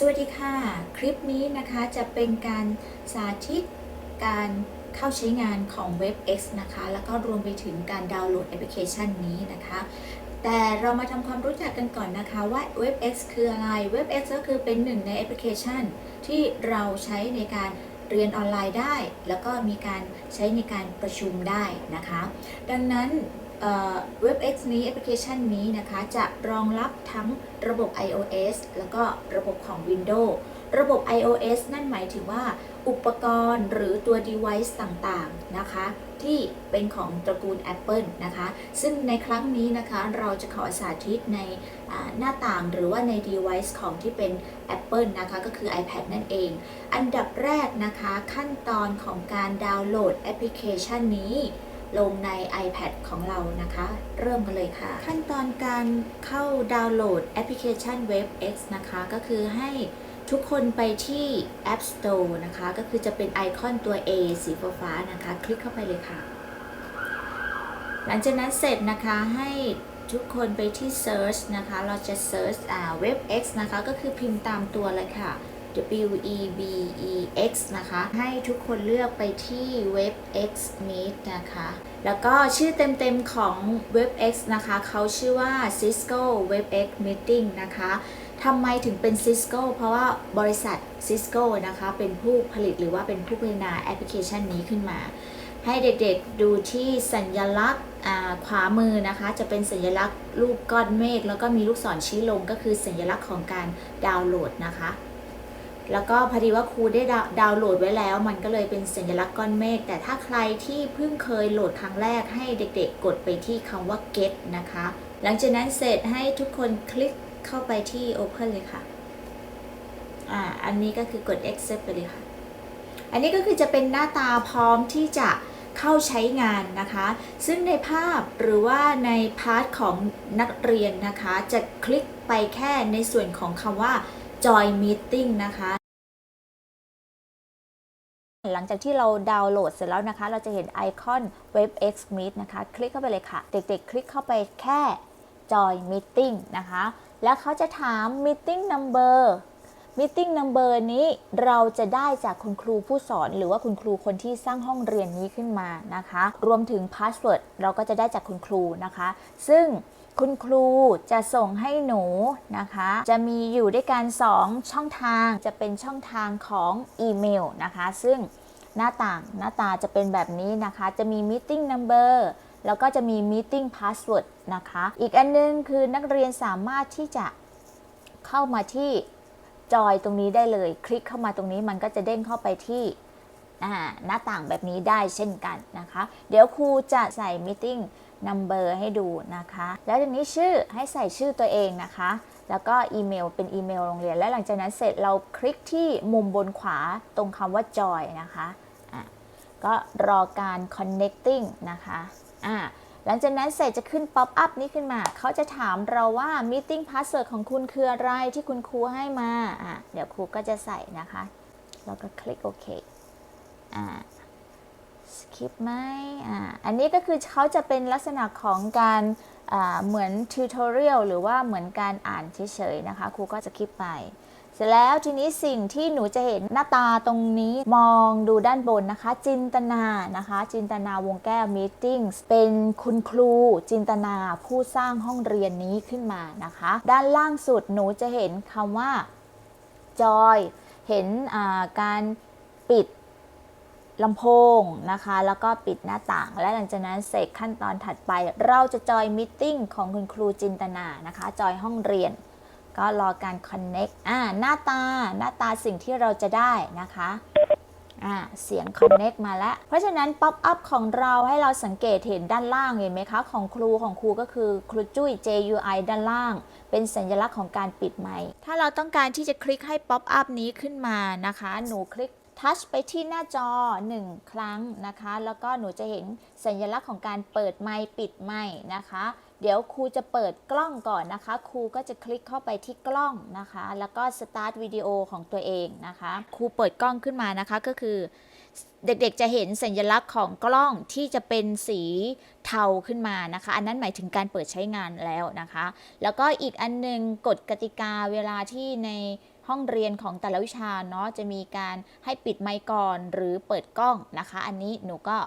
สวัสดีค่ะ คลิปนี้นะคะจะเป็นการสาธิตการเข้าใช้งานของ WebX นะคะ แล้วก็รวมไปถึงการดาวน์โหลดแอปพลิเคชันนี้นะคะ แต่เรามาทำความรู้จักกันก่อนนะคะว่า WebX คืออะไร WebX ก็คือเป็นหนึ่งในแอปพลิเคชัน ที่เราใช้ในการเรียนออนไลน์ได้ แล้วก็มีการใช้ในการประชุมได้นะคะ ดังนั้น เอ่อ WebX นี้แอปพลิเคชันนี้นะคะ จะรองรับทั้งระบบ iOS แล้วก็ระบบของ Windows ระบบ iOS นั่นหมายถึงว่า อุปกรณ์หรือตัว device ต่างๆนะคะ ที่เป็นของตระกูล Apple นะคะ ซึ่งในครั้งนี้นะคะเราจะขอสาธิตในหน้าต่างหรือว่าใน device ของที่เป็น Apple นะคะ ก็คือ iPad นั่นเอง อันดับแรกนะคะขั้นตอนของการดาวน์โหลดแอปพลิเคชันนี้ ลงใน iPad ของเรานะคะ เริ่มกันเลยค่ะ ขั้นตอนการเข้าดาวน์โหลดแอปพลิเคชัน WebX นะคะ ก็คือให้ทุกคนไปที่ App Store นะคะ ก็คือจะเป็นไอคอนตัว A สีฟ้านะคะ คลิกเข้าไปเลยค่ะ หลังจากนั้นเสร็จนะคะให้ทุกคนไปที่ Search นะคะ เราจะ Search อ่า WebX นะคะ ก็คือพิมพ์ตามตัวเลยค่ะ W E B E X นะคะ ให้ทุกคนเลือกไปที่ WebX Meet นะคะ แล้วก็ชื่อเต็มๆของ WebX นะคะ เขาชื่อว่า Cisco WebX Meeting นะคะทำไมถึงเป็น Cisco เพราะว่าบริษัท Cisco นะคะ เป็นผู้ผลิตหรือว่าเป็นผู้พัฒนาแอปพลิเคชันนี้ขึ้นมา ให้เด็กๆดูที่สัญลักษณ์ขวามือนะคะ จะเป็นสัญลักษณ์รูปก้อนเมฆแล้วก็มีลูกศรชี้ลงก็คือสัญลักษณ์ของการดาวน์โหลดนะคะ แล้วก็พอดีว่าครูได้ดาวน์โหลดไว้แล้ว มันก็เลยเป็นสัญลักษณ์ก้อนเมฆแต่ถ้าใครที่เพิ่งเคยโหลดครั้งแรกให้เด็กๆ กดไปที่คำว่า get นะคะ หลังจากนั้นเสร็จให้ทุกคนคลิกเข้าไปที่ open เลยค่ะอ่าอันนี้ก็คือกด accept ไปเลยค่ะ อันนี้ก็คือจะเป็นหน้าตาพร้อมที่จะเข้าใช้งานนะคะ ซึ่งในภาพหรือว่าในพาร์ทของนักเรียนนะคะ จะคลิกไปแค่ในส่วนของคำว่า join meeting นะคะ หลังจากที่เราดาวน์โหลดเสร็จแล้วนะคะ เราจะเห็นไอคอน WebX Meet นะคะ คลิกเข้าไปเลยค่ะ เด็กๆ คลิกเข้าไปแค่ join meeting นะคะ แล้วเขาจะถาม meeting number meeting number นี้เราจะได้จากคุณครูผู้สอน หรือว่าคุณครูคนที่สร้างห้องเรียนนี้ขึ้นมานะคะ รวมถึง password เราก็จะได้จากคุณครูนะคะ ซึ่งคุณครูจะส่งให้หนูนะคะ จะมีอยู่ด้วยกัน 2 ช่องทางจะเป็นช่องทางของอีเมลนะคะ ซึ่งหน้าต่างหน้าตาจะเป็นแบบนี้นะคะ จะมี meeting number แล้วก็จะมี meeting password นะคะ อีกอันนึงคือนักเรียนสามารถที่จะเข้ามาที่ จอยตรงนี้ได้เลย คลิกเข้ามาตรงนี้มันก็จะเด้งเข้าไปที่หน้าต่างแบบนี้ได้เช่นกันนะคะ เดี๋ยวครูจะใส่ meeting number ให้ดูนะคะ แล้วทีนี้ชื่อให้ใส่ชื่อตัวเองนะคะ แล้วก็อีเมลเป็นอีเมลโรงเรียน และหลังจากนั้นเสร็จเราคลิกที่มุมบนขวาตรงคำว่า joy นะคะะก็รอการ connecting นะคะ อะ หลังจากนั้นเสร็จจะขึ้นป๊อปอัพนี้ขึ้นมา เขาจะถามเราว่า meeting password ของคุณคืออะไรที่คุณครูให้มาอะเดี๋ยวครูก็จะใส่นะคะ แล้วก็คลิกโอเคอ่าสคิปไหมอ่าอันนี้ก็คือเขาจะเป็นลักษณะของการอ่าเหมือนทิวทอเรียลหรือว่าเหมือนการอ่านเฉยๆนะคะ ครูก็จะคลิปไป เสร็จแล้วทีนี้สิ่งที่หนูจะเห็นหน้าตาตรงนี้มองดูด้านบนนะคะ จินตนานะคะ จินตนาวงแก้วมีติ้งเป็นคุณครูจินตนาผู้สร้างห้องเรียนนี้ขึ้นมานะคะ ด้านล่างสุดหนูจะเห็นคำว่าจอยเห็นการปิดลำโพงนะคะ แล้วก็ปิดหน้าต่าง และหลังจากนั้นเสร็จขั้นตอนถัดไป เราจะจอยมิทติ้งของคุณครูจินตนานะคะ จอยห้องเรียน ก็รอการ Connect อ่าหน้าตาหน้าตาสิ่งที่เราจะได้นะคะอ่าเสียง Connect มาแล้ว เพราะฉะนั้นป๊อปอัพของเราให้เราสังเกตเห็นด้านล่างเห็นไหมคะ ของครูของครูก็คือครูจุ้ย JUI ด้านล่าง เป็นสัญลักษณ์ของการปิดไมค์ถ้าเราต้องการที่จะคลิกให้ป๊อปอัพนี้ขึ้นมานะคะ หนูคลิกทัชไปที่หน้าจอ 1 ครั้งนะคะ แล้วก็หนูจะเห็นสัญลักษณ์ของการเปิดไมค์ปิดไมค์นะคะ เดี๋ยวครูจะเปิดกล้องก่อนนะคะ ครูก็จะคลิกเข้าไปที่กล้องนะคะ แล้วก็สตาร์ทวิดีโอของตัวเองนะคะ ครูเปิดกล้องขึ้นมานะคะก็คือ เด็กๆจะเห็นสัญลักษณ์ของกล้องที่จะเป็นสีเทาขึ้นมานะคะ อันนั้นหมายถึงการเปิดใช้งานแล้วนะคะ แล้วก็อีกอันหนึงกฎกติกาเวลาที่ในห้องเรียนของแต่ละวิชาเนาะจะมีการให้ปิดไมค์ก่อนหรือเปิดกล้องนะคะ อันนี้หนูก็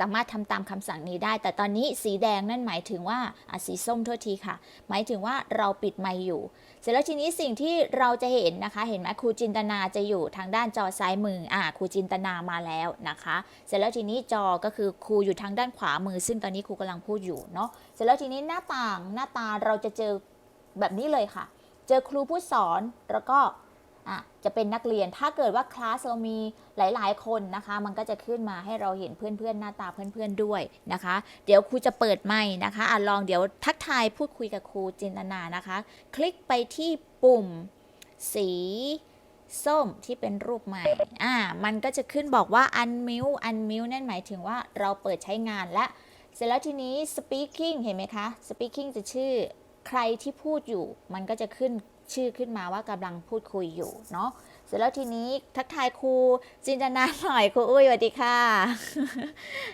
สามารถทำตามคำสั่งนี้ได้ แต่ตอนนี้สีแดงนั่นหมายถึงว่าสีส้มโทษทีค่ะ หมายถึงว่าเราปิดไมค์อยู่ เสร็จแล้วทีนี้สิ่งที่เราจะเห็นนะคะ เห็นไหมครูจินตนาจะอยู่ทางด้านจอซ้ายมืออ่าครูจินตนามาแล้วนะคะ เสร็จแล้วทีนี้จอก็คือครูอยู่ทางด้านขวามือ ซึ่งตอนนี้ครูกำลังพูดอยู่เนาะเสร็จแล้วทีนี้หน้าต่างหน้าตาเราจะเจอแบบนี้เลยค่ะ เจอครูผู้สอนแล้วก็ อะจะเป็นนักเรียนถ้าเกิดว่าคลาสเรามีหลาย ๆ คนนะคะ มันก็จะขึ้นมาให้เราเห็นเพื่อน ๆ หน้าตาเพื่อน ๆ ด้วยนะคะ เดี๋ยวครูจะเปิดไมค์นะคะอะลองเดี๋ยวทักทายพูดคุยกับครูจินตนานะคะ คลิกไปที่ปุ่มสีส้มที่เป็นรูปใหม่ อ่า มันก็จะขึ้นบอกว่า unmute unmute นั่นหมายถึงว่าเราเปิดใช้งานและ เสร็จแล้วทีนี้ speaking เห็นไหมคะ speaking จะชื่อใครที่พูดอยู่ มันก็จะขึ้น ชื่อขึ้นมาว่ากำลังพูดคุยอยู่เนาะเสร็จแล้วทีนี้ทักทายครูจินตนาหน่อยครูอุ้ยสวัสดีค่ะ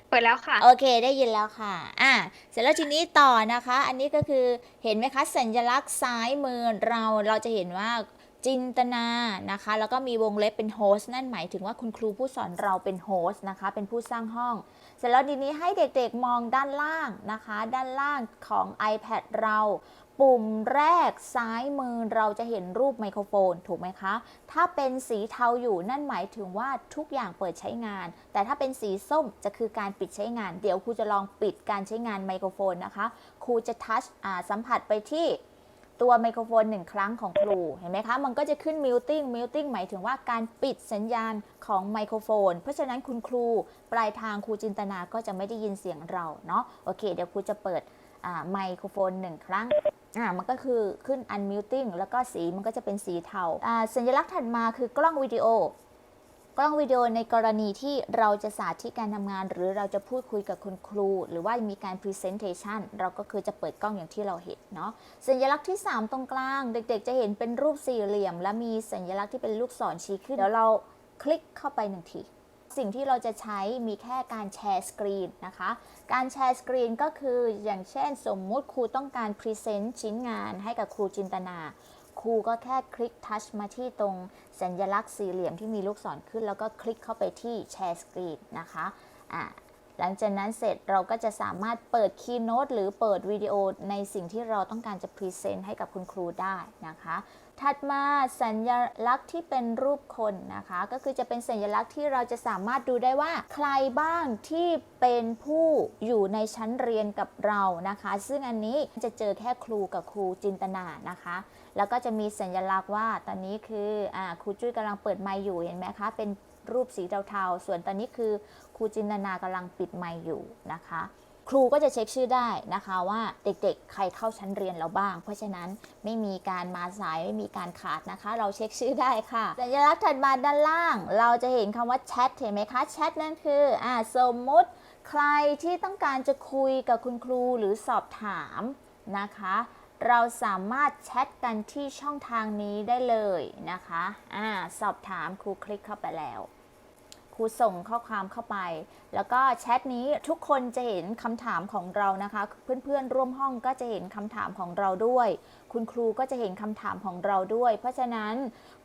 เปิดแล้วค่ะ โอเคได้ยินแล้วค่ะอะเสร็จแล้วทีนี้ต่อนะคะ อันนี้ก็คือเห็นไหมคะสัญลักษณ์ซ้ายมือเราเราจะเห็นว่าจินตนานะคะ แล้วก็มีวงเล็บเป็นโฮสต์นั่นหมายถึงว่าคุณครูผู้สอนเราเป็นโฮสต์นะคะ เป็นผู้สร้างห้อง เสร็จแล้วทีนี้ให้เด็กๆมองด้านล่างนะคะ ด้านล่างของ iPad เรา ปุ่มแรกซ้ายมือเราจะเห็นรูปไมโครโฟน ถูกไหมคะ ถ้าเป็นสีเทาอยู่นั่นหมายถึงว่าทุกอย่างเปิดใช้งาน แต่ถ้าเป็นสีส้มจะคือการปิดใช้งาน เดี๋ยวครูจะลองปิดการใช้งานไมโครโฟนนะคะ ครูจะทัชสัมผัสไปที่ตัวไมโครโฟนหนึ่งครั้งของครู เห็นไหมคะ มันก็จะขึ้น muting muting หมายถึงว่าการปิดสัญญาณของไมโครโฟน เพราะฉะนั้นคุณครูปลายทางครูจินตนาก็จะไม่ได้ยินเสียงเราเนาะ โอเค เดี๋ยวครูจะเปิดไมโครโฟนหนึ่งครั้ง อ่ามันก็คือขึ้น unmuting แล้วก็สีมันก็จะเป็นสีเทาอ่าสัญลักษณ์ถัดมาคือกล้องวิดีโอกล้องวิดีโอในกรณีที่เราจะสาธิตการทำงาน หรือเราจะพูดคุยกับคุณครู หรือว่ามีการ Presentation เราก็คือจะเปิดกล้องอย่างที่เราเห็นเนาะสัญลักษณ์ที่ 3 ตรงกลาง เด็กๆ จะเห็นเป็นรูปสี่เหลี่ยม และมีสัญลักษณ์ที่เป็นลูกศรชี้ขึ้นเดี๋ยวเราคลิกเข้าไปหนึ่งที สิ่งที่เราจะใช้มีแค่การแชร์สกรีนนะคะ การแชร์สกรีนก็คืออย่างเช่นสมมุติครูต้องการพรีเซนต์ชิ้นงานให้กับครูจินตนา ครูก็แค่คลิกทัชมาที่ตรงสัญลักษณ์สี่เหลี่ยมที่มีลูกศรขึ้น แล้วก็คลิกเข้าไปที่แชร์สกรีนนะคะอะหลังจากนั้นเสร็จเราก็จะสามารถเปิดคีย์โน้ตหรือเปิดวิดีโอในสิ่งที่เราต้องการจะพรีเซนต์ให้กับคุณครูได้นะคะถัดมาสัญลักษณ์ที่เป็นรูปคนนะคะ ก็คือจะเป็นสัญลักษณ์ที่เราจะสามารถดูได้ว่า ใครบ้างที่เป็นผู้อยู่ในชั้นเรียนกับเรานะคะ ซึ่งอันนี้จะเจอแค่ครูกับครูจินตนานะคะ แล้วก็จะมีสัญลักษณ์ว่าตอนนี้คืออครูจุ้ยกำลังเปิดไมค์อยู่เห็นไหมคะเป็นรูปสีเทาๆ ส่วนตอนนี้คือครูจินตนากำลังปิดไมค์อยู่นะคะ ครูก็จะเช็คชื่อได้นะคะว่าเด็กๆ ใครเข้าชั้นเรียนเราบ้าง เพราะฉะนั้นไม่มีการมาสายไม่มีการขาดนะคะ เราเช็คชื่อได้ค่ะสัญลักษณ์ถัดมาด้านล่าง เราจะเห็นคำว่าแชทเห็นไหมคะแชทนั่นคืออ่าสมมุติใครที่ต้องการจะคุยกับคุณครูหรือสอบถามนะคะ เราสามารถแชทกันที่ช่องทางนี้ได้เลยนะคะอ่าสอบถามครูคลิกเข้าไปแล้ว ครูส่งข้อความเข้าไป แล้วก็แชทนี้ทุกคนจะเห็นคำถามของเรานะคะ เพื่อนๆร่วมห้องก็จะเห็นคำถามของเราด้วย คุณครูก็จะเห็นคำถามของเราด้วย เพราะฉะนั้น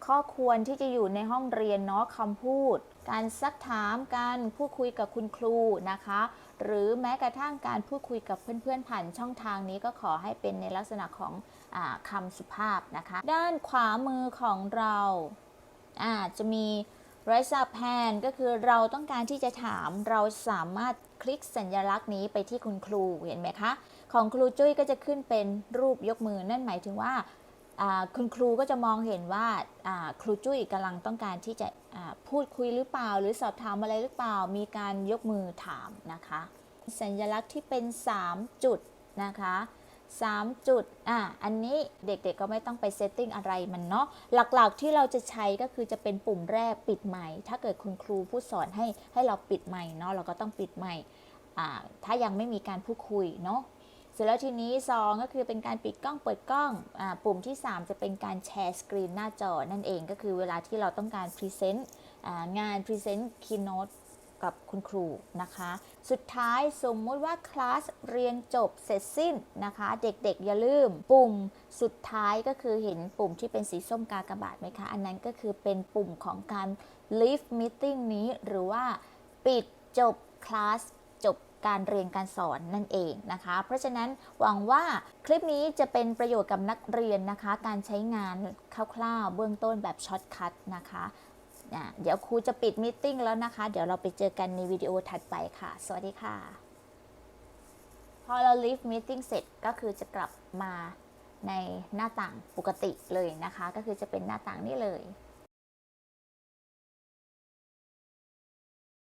ข้อควรที่จะอยู่ในห้องเรียนเนาะคำพูด การซักถามการพูดคุยกับคุณครูนะคะ หรือแม้กระทั่งการพูดคุยกับเพื่อนๆผ่านช่องทางนี้ก็ขอให้เป็นในลักษณะของอคำสุภาพนะคะ ด้านขวามือของเราอ่าจะมี raise up hand ก็คือเราต้องการที่จะถามเราสามารถคลิกสัญลักษณ์นี้ไปที่คุณครูเห็นไหมคะ ของครูจุ้ยก็จะขึ้นเป็นรูปยกมือนั่นหมายถึงว่าคุณครูก็จะมองเห็นว่าครูจุ้ยกำลังต้องการที่จะพูดคุยหรือเปล่า หรือสอบถามอะไรหรือเปล่า มีการยกมือถามนะคะ สัญลักษณ์ที่เป็น 3 จุดนะคะ 3 จุด อะ อันนี้เด็กๆก็ไม่ต้องไปเซตติ้งอะไรมันเนาะ หลักๆที่เราจะใช้ก็คือจะเป็นปุ่มแรกปิดไมค์ถ้าเกิดคุณครูผู้สอนให้ให้เราปิดไมค์เนาะ เราก็ต้องปิดไมค์อ่า ถ้ายังไม่มีการพูดคุยเนาะ เสร็จแล้วทีนี้ซองก็คือเป็นการปิดกล้องเปิดกล้อง อ่า ปุ่มที่ 3 จะเป็นการแชร์สกรีนหน้าจอนั่นเอง ก็คือเวลาที่เราต้องการพรีเซนต์อ่างานพรีเซนต์คีโนต กับคุณครูนะคะ สุดท้ายสมมุติว่าคลาสเรียนจบเสร็จสิ้นนะคะ เด็กๆอย่าลืม ปุ่มสุดท้ายก็คือเห็นปุ่มที่เป็นสีส้มกากบาทไหมคะ อันนั้นก็คือเป็นปุ่มของการ leave meeting นี้หรือว่าปิดจบคลาสจบการเรียนการสอนนั่นเองนะคะ เพราะฉะนั้นหวังว่าคลิปนี้จะเป็นประโยชน์กับนักเรียนนะคะ การใช้งานคร่าวๆเบื้องต้นแบบช็อตคัทนะคะอะ เดี๋ยวครูจะปิดมิ팅แล้วนะคะ เดี๋ยวเราไปเจอกันในวิดีโอถัดไปค่ะ สวัสดีค่ะ พอเรา leave meeting เสร็จก็คือจะกลับมาในหน้าต่างปกติเลยนะคะ ก็คือจะเป็นหน้าต่างนี้เลย